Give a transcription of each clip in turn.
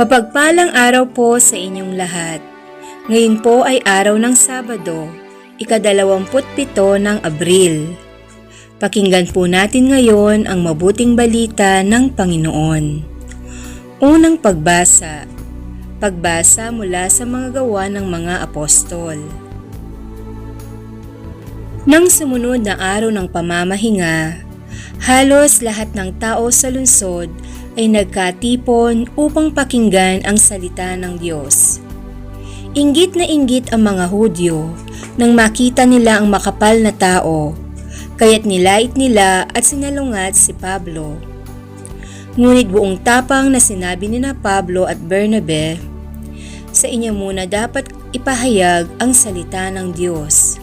Mapagpalang araw po sa inyong lahat. Ngayon po ay araw ng Sabado, ikadalawamput pito ng Abril. Pakinggan po natin ngayon ang mabuting balita ng Panginoon. Unang pagbasa. Pagbasa mula sa mga gawa ng mga apostol. Nang sumunod na araw ng pamamahinga, halos lahat ng tao sa lungsod ay nagkatipon upang pakinggan ang salita ng Diyos. Inggit na inggit ang mga Hudyo nang makita nila ang makapal na tao, kaya't nilait nila at sinalungat si Pablo. Ngunit buong tapang na sinabi ni na Pablo at Bernabe, sa inyo muna dapat ipahayag ang salita ng Diyos.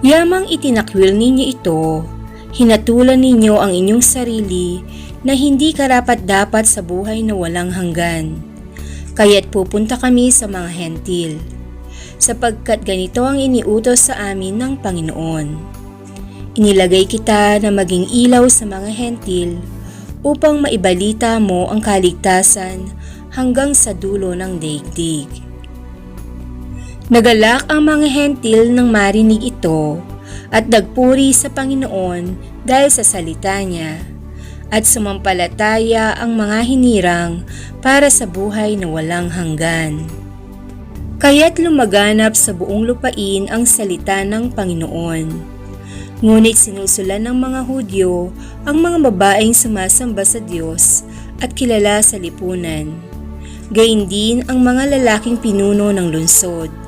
Yamang itinakwil ninyo ito, hinatulan ninyo ang inyong sarili na hindi karapat-dapat sa buhay na walang hanggan. Kaya't pupunta kami sa mga hentil, sapagkat ganito ang iniutos sa amin ng Panginoon. Inilagay kita na maging ilaw sa mga hentil upang maibalita mo ang kaligtasan hanggang sa dulo ng daigdig. Nagalak ang mga hentil nang marinig ito at nagpuri sa Panginoon dahil sa salita niya at sumampalataya ang mga hinirang para sa buhay na walang hanggan. Kaya't lumaganap sa buong lupain ang salita ng Panginoon. Ngunit sinusulan ng mga Hudyo ang mga babaeng sumasamba sa Diyos at kilala sa lipunan. Gayun din ang mga lalaking pinuno ng lungsod.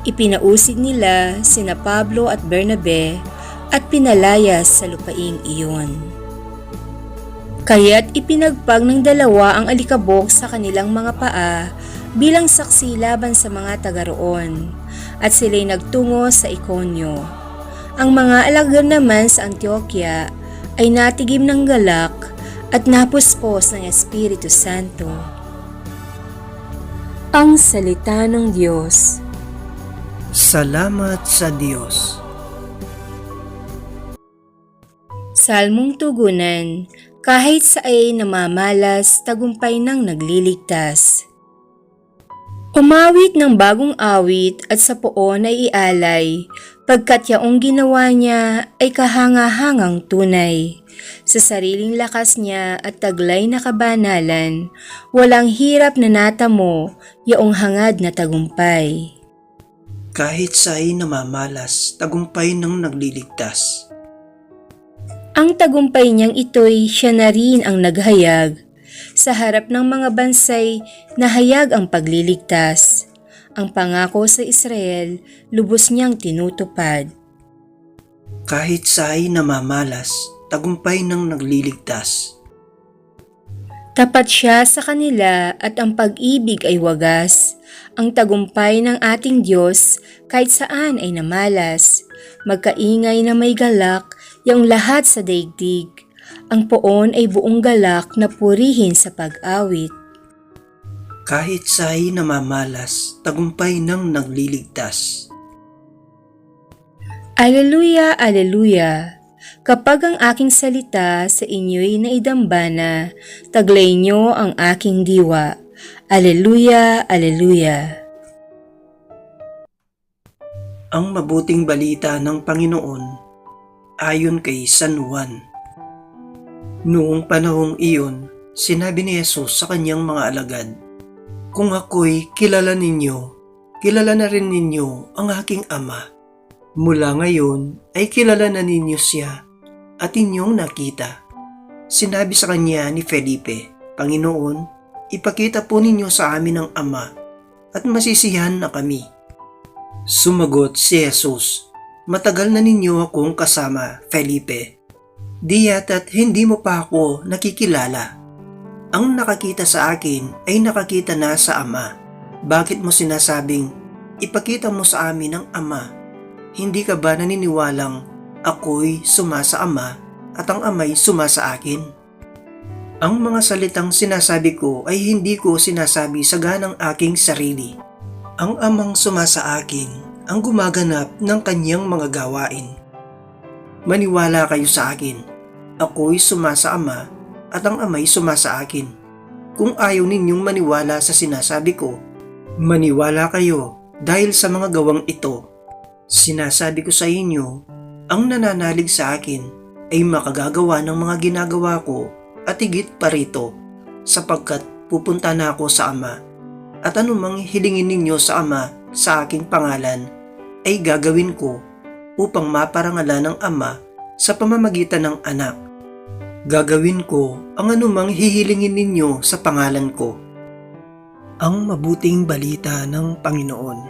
Ipinausig nila sina Pablo at Bernabe at pinalayas sa lupaing iyon. Kaya't ipinagpag ng dalawa ang alikabok sa kanilang mga paa bilang saksi laban sa mga taga roon at sila'y nagtungo sa Ikonyo. Ang mga alagad naman sa Antioquia ay natigim ng galak at napuspos ng Espiritu Santo. Ang Salita ng Diyos Salamat sa Diyos. Salmong Tugunan Kahit sa ay namamalas, tagumpay ng nagliligtas. Umawit ng bagong awit at sa poon ay ialay, pagkat yaong ginawa niya ay kahanga-hangang tunay. Sa sariling lakas niya at taglay na kabanalan, walang hirap na natamo, yaong hangad na tagumpay. Kahit sa'y namamalas, tagumpay ng nagliligtas. Ang tagumpay niyang ito'y siya na rin ang naghayag. Sa harap ng mga bansay, nahayag ang pagliligtas. Ang pangako sa Israel, lubos niyang tinutupad. Kahit sa'y namamalas, tagumpay ng nagliligtas. Tapat siya sa kanila at ang pag-ibig ay wagas. Ang tagumpay ng ating Diyos kahit saan ay namalas. Magkaingay na may galak, yung lahat sa daigdig. Ang poon ay buong galak na purihin sa pag-awit. Kahit sa'y namamalas, tagumpay ng nagliligtas. Aleluya, aleluya. Kapag ang aking salita sa inyo'y naidambana, taglay niyo ang aking diwa. Aleluya, aleluya. Ang mabuting balita ng Panginoon ayon kay San Juan. Noong panahong iyon, sinabi ni Jesus sa kanyang mga alagad, Kung ako'y kilala ninyo, kilala na rin ninyo ang aking Ama. Mula ngayon ay kilala na ninyo siya at inyong nakita. Sinabi sa kanya ni Felipe, Panginoon, ipakita po ninyo sa amin ang Ama at masisiyahan na kami. Sumagot si Jesus, Matagal na ninyo akong kasama, Felipe. Di yata't hindi mo pa ako nakikilala. Ang nakakita sa akin ay nakakita na sa Ama. Bakit mo sinasabing, ipakita mo sa amin ang Ama? Hindi ka ba naniniwalang ako'y suma sa Ama at ang Ama'y suma sa akin? Ang mga salitang sinasabi ko ay hindi ko sinasabi sa ganang aking sarili. Ang amang suma sa akin ang gumaganap ng kanyang mga gawain. Maniwala kayo sa akin. Ako'y suma sa Ama at ang Ama'y suma sa akin. kung ayaw ninyong maniwala sa sinasabi ko. Maniwala kayo dahil sa mga gawang ito. Sinasabi ko sa inyo, ang nananalig sa akin ay makagagawa ng mga ginagawa ko at higit pa rito sapagkat pupunta na ako sa Ama. At anumang hilingin ninyo sa Ama sa aking pangalan ay gagawin ko upang maparangalan ng Ama sa pamamagitan ng anak. Gagawin ko ang anumang hihilingin ninyo sa pangalan ko. Ang mabuting balita ng Panginoon.